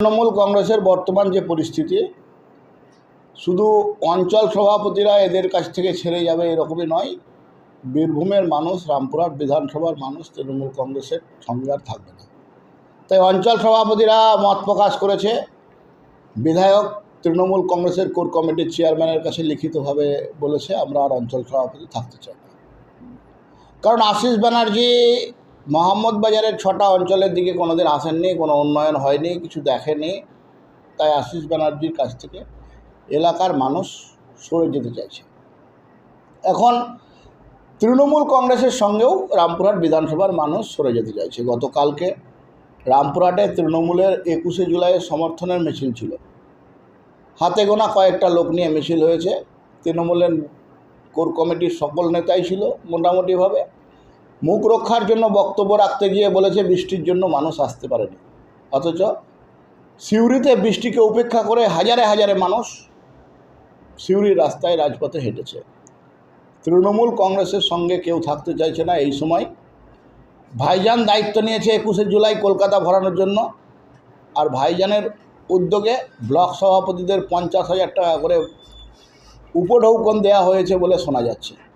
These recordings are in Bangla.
তৃণমূল কংগ্রেসের বর্তমান যে পরিস্থিতি, শুধু অঞ্চল সভাপতিরা এদের কাছ থেকে ছেড়ে যাবে এরকমই নয়, বীরভূমের মানুষ, রামপুরহাট বিধানসভার মানুষ তৃণমূল কংগ্রেসের সঙ্গে আর থাকবে না। তাই অঞ্চল সভাপতিরা মত প্রকাশ করেছে, বিধায়ক তৃণমূল কংগ্রেসের কোর কমিটির চেয়ারম্যানের কাছে লিখিতভাবে বলেছে, আমরা আর অঞ্চল সভাপতি থাকতে চাই না। কারণ আশিস ব্যানার্জি মোহাম্মদ বাজারের ছটা অঞ্চলের দিকে কোনোদিন আসেননি, কোনো উন্নয়ন হয়নি, কিছু দেখেনি। তাই আশিস ব্যানার্জির কাছ থেকে এলাকার মানুষ সরে যেতে চাইছে। এখন তৃণমূল কংগ্রেসের সঙ্গেও রামপুরহাট বিধানসভার মানুষ সরে যেতে চাইছে। গতকালকে রামপুরহাটে তৃণমূলের একুশে জুলাইয়ের সমর্থনের মিছিল ছিল। হাতে গোনা কয়েকটা লোক নিয়ে মিছিল হয়েছে। তৃণমূলের কোর কমিটির সকল নেতাই ছিল মোটামুটিভাবে। মুখ রক্ষার জন্য বক্তব্য রাখতে গিয়ে বলেছে, বৃষ্টির জন্য মানুষ আসতে পারেনি। অথচ সিউড়িতে বৃষ্টিকে উপেক্ষা করে হাজারে হাজারে মানুষ সিউড়ির রাস্তায় রাজপথে হেঁটেছে। তৃণমূল কংগ্রেসের সঙ্গে কেউ থাকতে চাইছে না এই সময়। ভাইজান দায়িত্ব নিয়েছে একুশে জুলাই কলকাতা ভরানোর জন্য। আর ভাইজানের উদ্যোগে ব্লক সভাপতিদের পঞ্চাশ হাজার টাকা করে উপঢৌকন দেওয়া হয়েছে বলে শোনা যাচ্ছে।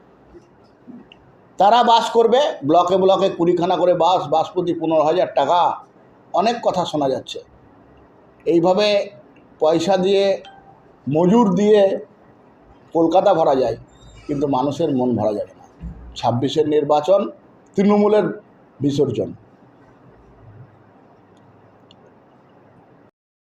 তারা বাস করবে, ব্লকে ব্লকে কুড়িখানা করে বাস বাস প্রতি পনেরো হাজার টাকা। অনেক কথা শোনা যাচ্ছে। এইভাবে পয়সা দিয়ে, মজুর দিয়ে কলকাতা ভরা যায়, কিন্তু মানুষের মন ভরা যাবে না। ছাব্বিশের নির্বাচন তৃণমূলের বিসর্জন।